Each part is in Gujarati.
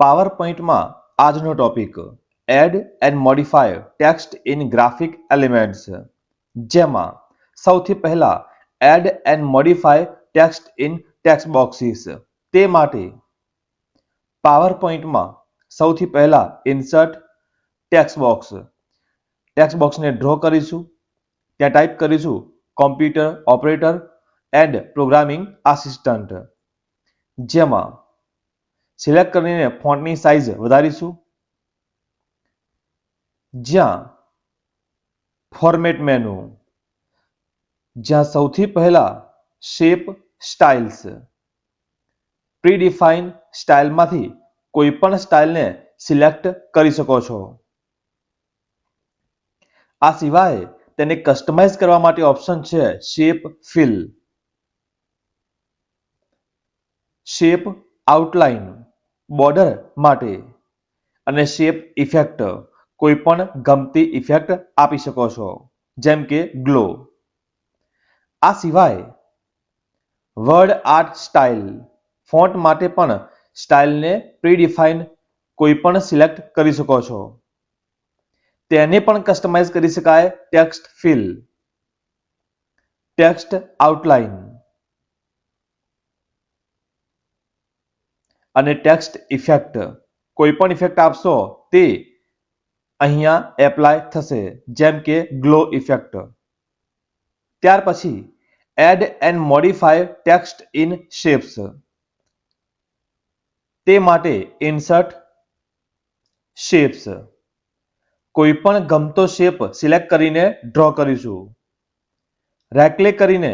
પાવર પોઈન્ટમાં આજનો topic. Add and modify text in graphic elements જેમાં સૌથી પહેલા add and modify text in text boxes તે માટે પાવર પોઈન્ટમાં સૌથી પહેલા ઇન્સર્ટ ટેક્સ્ટ બોક્સ ટેક્સ્ટ બોક્સને ડ્રો કરીશું. ત્યાં ટાઈપ કરીશું computer operator and programming assistant જેમાં સિલેક્ટ કરીને ફોન્ટની સાઇઝ વધારીશું. જ્યાં ફોર્મેટ મેનુ જ્યાં સૌથી પહેલા શેપ સ્ટાઇલ્સ પ્રીડિફાઇન સ્ટાઇલમાંથી કોઈ પણ સ્ટાઇલને સિલેક્ટ કરી શકો છો. આ સિવાય તેને કસ્ટમાઇઝ કરવા માટે ઓપ્શન છે shape fill shape outline border માટે અને શેપ ઇફેક્ટ કોઈ પણ ગમતી ઇફેક્ટ આપી શકો છો, જેમ કે ગ્લો. આ સિવાય વર્ડ આર્ટ સ્ટાઇલ ફોન્ટ માટે પણ સ્ટાઇલને પ્રીડિફાઇન કોઈ પણ સિલેક્ટ કરી શકો છો. તેને પણ કસ્ટમાઇઝ કરી શકાય ટેક્સ્ટ ફિલ. Text outline. અને ટેક્સ્ટ ઇફેક્ટ કોઈ પણ ઇફેક્ટ આપશો તે અહીંયા એપ્લાય થશે, જેમ કે ગ્લો ઇફેક્ટ ત્યાર પછી add and modify text in shapes તે માટે ઇન્સર્ટ શેપ્સ કોઈ પણ ગમતો શેપ સિલેક્ટ કરીને ડ્રો કરીશું. રાઇટ ક્લિક કરીને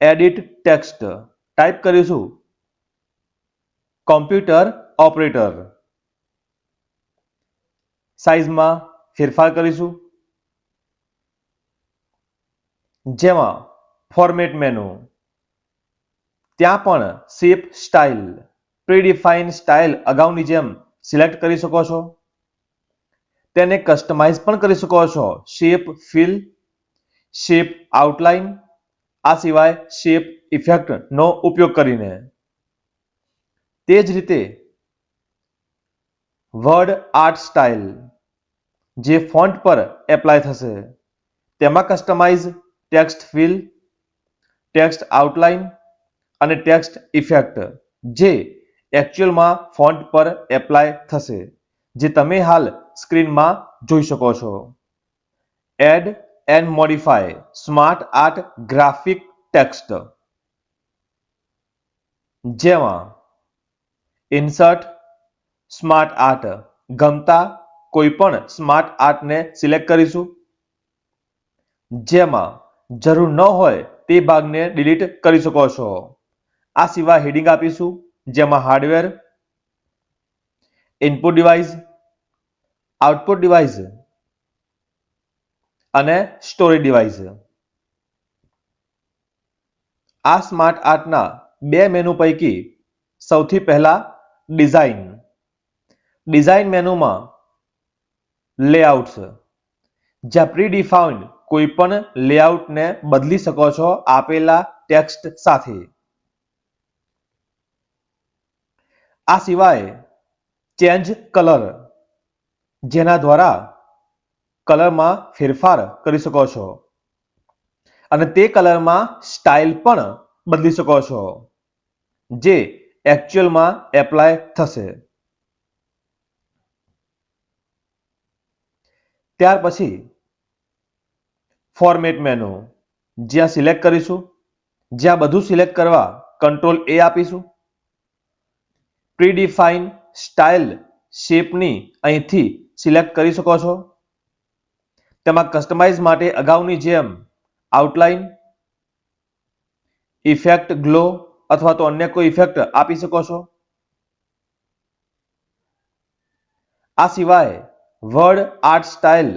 એડિટ ટેક્સ્ટ ટાઈપ કરીશું. Computer operator. સાઇઝમાં ફેરફાર કરીશું. જેમાં ફોર્મેટ મેનુ ત્યાં પણ શેપ સ્ટાઇલ પ્રીડિફાઇન સ્ટાઇલ અગાઉની જેમ સિલેક્ટ કરી શકો છો. તેને કસ્ટમાઇઝ પણ કરી શકો છો. શેપ ફિલ શેપ આઉટલાઇન આ સિવાય શેપ ઇફેક્ટ નો ઉપયોગ કરીને. તે જ રીતે વર્ડ આર્ટ સ્ટાઇલ જે ફોન્ટ પર એપ્લાય થશે, તેમાં customise text fill text outline અને ટેક્સ્ટ ઇફેક્ટ જે એકચ્યુઅલમાં ફોન્ટ પર એપ્લાય થશે, જે તમે હાલ સ્ક્રીનમાં જોઈ શકો છો. Add and modify smart art graphic text જેમાં ઇન્સર્ટ સ્માર્ટ આર્ટ ગમતા કોઈ પણ સ્માર્ટ આર્ટને સિલેક્ટ કરીશું. જેમાં જરૂર ન હોય તે ભાગને ડિલીટ કરી શકો છો. આ સિવાય હેડિંગ આપીશું, જેમાં hardware input device output device અને સ્ટોરેજ ડિવાઇસ આ સ્માર્ટ આર્ટના બે મેનુ પૈકી સૌથી પહેલા ડિઝાઇન ડિઝાઇન મેનુમાં લેઆઉટ્સ જ્યાં પ્રીડિફાઇન્ડ કોઈ પણ લેઆઉટને બદલી શકો છો આપેલા ટેક્સ્ટ સાથે. આ સિવાય ચેન્જ કલર જેના દ્વારા કલરમાં ફેરફાર કરી શકો છો. અને તે કલરમાં સ્ટાઇલ પણ બદલી શકો છો. જે એકચ્યુઅલમાં એપ્લાય થશે. ત્યાર પછી ફોર્મેટ મેનુ જ્યાં સિલેક્ટ કરીશું. જ્યાં બધું સિલેક્ટ કરવા કંટ્રોલ એ આપીશું. પ્રીડિફાઇન સ્ટાઇલ શેપની અહીંથી સિલેક્ટ કરી શકો છો. તેમાં કસ્ટમાઇઝ માટે અગાઉની જેમ આઉટલાઇન ઇફેક્ટ ગ્લો અથવા તો અન્ય કોઈ ઇફેક્ટ આપી શકો છો? આ સિવાય વર્ડ આર્ટ સ્ટાઇલ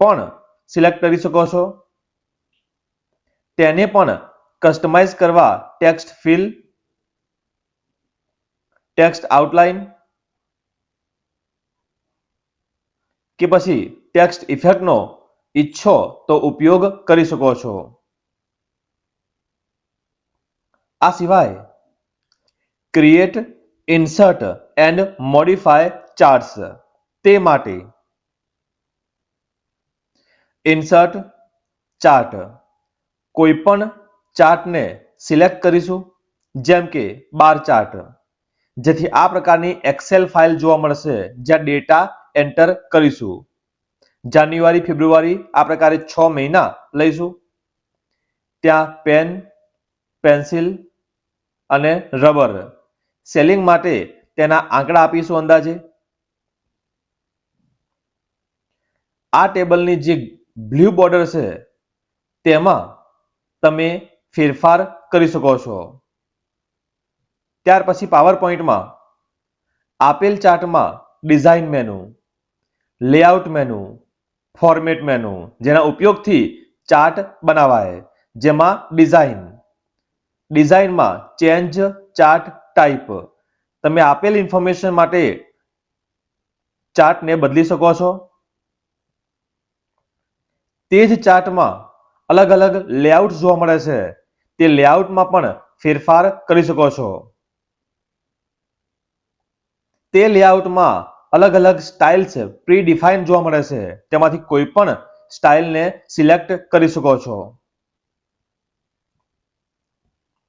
પણ સિલેક્ટ કરી શકો છો. તેને પણ કસ્ટમાઇઝ કરવા ટેક્સ્ટ ફિલ ટેક્સ્ટ આઉટલાઇન કે પછી ટેક્સ્ટ ઇફેક્ટનો ઈચ્છો તો ઉપયોગ કરી શકો છો. આ સિવાય create insert and modify charts તે માટે ઇન્સર્ટ ચાર્ટ કોઈ પણ ચાર્ટને સિલેક્ટ કરીશું, જેમ કે બાર ચાર્ટ જેથી આ પ્રકારની એક્સેલ ફાઇલ જોવા મળશે, જ્યાં ડેટા એન્ટર કરીશું. જાન્યુઆરી, ફેબ્રુઆરી આ પ્રકારે છ મહિના લઈશું. ત્યાં પેન પેન્સિલ અને રબર. સેલિંગ માટે તેના આંકડા આપીશું અંદાજે. આ ટેબલની જે બ્લુ બોર્ડર છે, તેમાં તમે ફેરફાર કરી શકો છો. ત્યાર પછી પાવર પોઈન્ટમાં આપેલ ચાર્ટમાં design menu, layout menu, format menu, જેના ઉપયોગથી ચાર્ટ બનાવાય, જેમાં ડિઝાઇન ડિઝાઇનમાં ચેન્જ ચાર્ટ ટાઈપ. તમે આપેલ ઇન્ફોર્મેશન માટે ચાર્ટને બદલી શકો છો. તે જ ચાર્ટમાં અલગ અલગ લેઆઉટ જોવા મળે છે. તે લેઆઉટમાં પણ ફેરફાર કરી શકો છો. તે લેઆઉટમાં અલગ અલગ સ્ટાઇલ્સ પ્રી ડિફાઇન જોવા મળે છે. તેમાંથી કોઈ પણ સ્ટાઇલને સિલેક્ટ કરી શકો છો.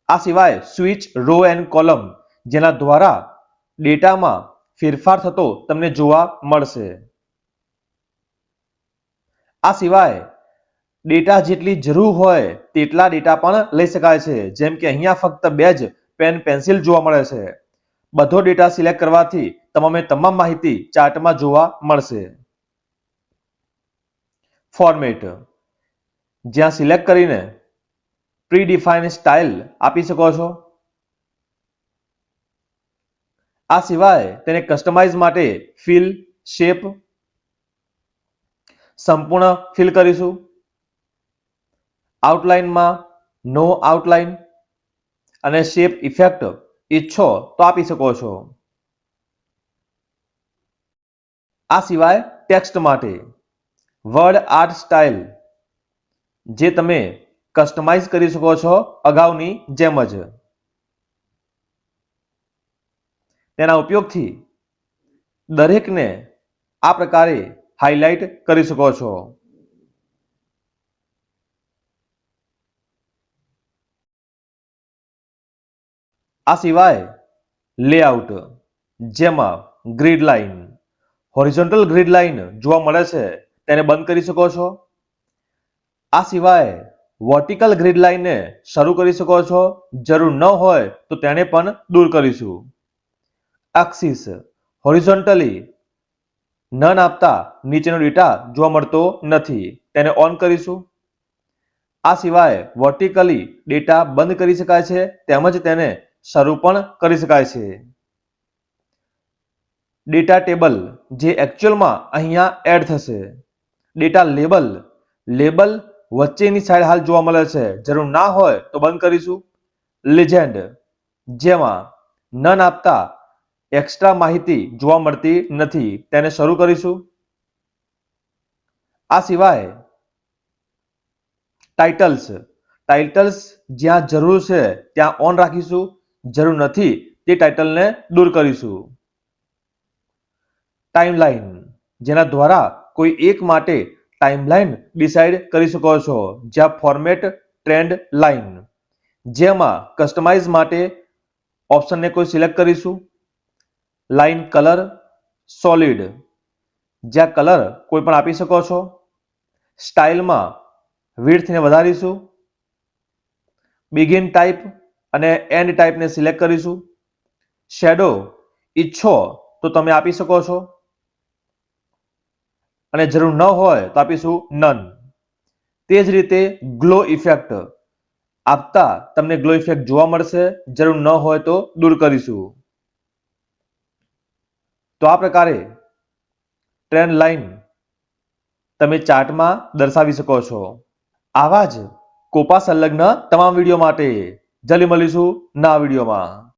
આ સિવાય સ્વિચ રો એન્ડ કોલમ જેના દ્વારા ડેટામાં ફેરફાર થતો તમને જોવા મળશે. આ સિવાય ડેટા જેટલી જરૂર હોય તેટલા ડેટા પણ લઈ શકાય છે. જેમ કે અહીંયા ફક્ત બે જ પેન, પેન્સિલ જોવા મળે છે. બધો ડેટા સિલેક્ટ કરવાથી તમામે તમામ માહિતી ચાર્ટમાં જોવા મળશે. ફોર્મેટ જ્યાં સિલેક્ટ કરીને પ્રી ડિફાઇન સ્ટાઇલ આપી શકો છો. આ સિવાય તેને કસ્ટમાઇઝ માટે ફિલ શેપ સંપૂર્ણ ફિલ કરીશું. આઉટલાઇનમાં નો આઉટલાઇન અને શેપ ઇફેક્ટ ઈચ્છો તો આપી શકો છો. આ સિવાય ટેક્સ્ટ માટે વર્ડ આર્ટ સ્ટાઇલ જે તમે કસ્ટમાઇઝ કરી શકો છો અગાઉની જેમ જ. તેના ઉપયોગથી દરેકને આ પ્રકારે હાઇલાઇટ કરી શકો છો. આ સિવાય લેઆઉટ જેમાં grid line horizontal grid line જોવા મળે છે, તેને બંધ કરી શકો છો. આ સિવાય વર્ટિકલ ગ્રીડ લાઇનને શરૂ કરી શકો છો. જરૂર ન હોય તો તેને પણ દૂર કરીશું. એક્સિસ હોરિઝોન્ટલી નન આપતા નીચેનો ડેટા જોવા મળતો નથી. તેને ઓન કરીશું. આ સિવાય વર્ટિકલી ડેટા બંધ કરી શકાય છે. તેમજ તેને શરૂ પણ કરી શકાય છે. ડેટા ટેબલ જે એકચ્યુઅલમાં અહીંયા એડ થશે. ડેટા લેબલ લેબલ વચ્ચેની સાઈડ હાલ જોવા મળે છે. જરૂર ના હોય તો બંધ કરીશું. લિજેન્ડ જેમાં નન આપતા એક્સ્ટ્રા માહિતી જોવા મળતી નથી, તેને શરૂ કરીશું. આ સિવાય ટાઇટલ્સ ટાઇટલ્સ જ્યાં જરૂર છે ત્યાં ઓન રાખીશું. જરૂર નથી તે ટાઇટલને દૂર કરીશું. ટાઈમલાઈન જેના દ્વારા કોઈ એક માટે ટાઈમલાઈન ડિસાઈડ કરી શકો છો, જ્યાં ફોર્મેટ ટ્રેન્ડ લાઈન જેમાં કસ્ટમાઇઝ માટે ઓપ્શનને કોઈ સિલેક્ટ કરીશું. લાઈન કલર સોલિડ જ્યાં કલર કોઈ પણ આપી શકો છો. સ્ટાઇલમાં વિડ્થને વધારીશું. બિગિન ટાઈપ અને એન્ડ ટાઈપને સિલેક્ટ કરીશું. શેડો ઈચ્છો તો તમે આપી શકો છો. અને જરૂર ન હોય તો આપીશું નન તે જ રીતે ગ્લો ઇફેક્ટ આપતા તમને ગ્લો ઇફેક્ટ જોવા મળશે. જરૂર ન હોય તો દૂર કરીશું. તો આ પ્રકારે ટ્રેન્ડ લાઈન તમે ચાર્ટમાં દર્શાવી શકો છો. આવા જ કોપા સંલગ્ન તમામ વીડિયો માટે. જલ્દી મળીશું ના વિડીયોમાં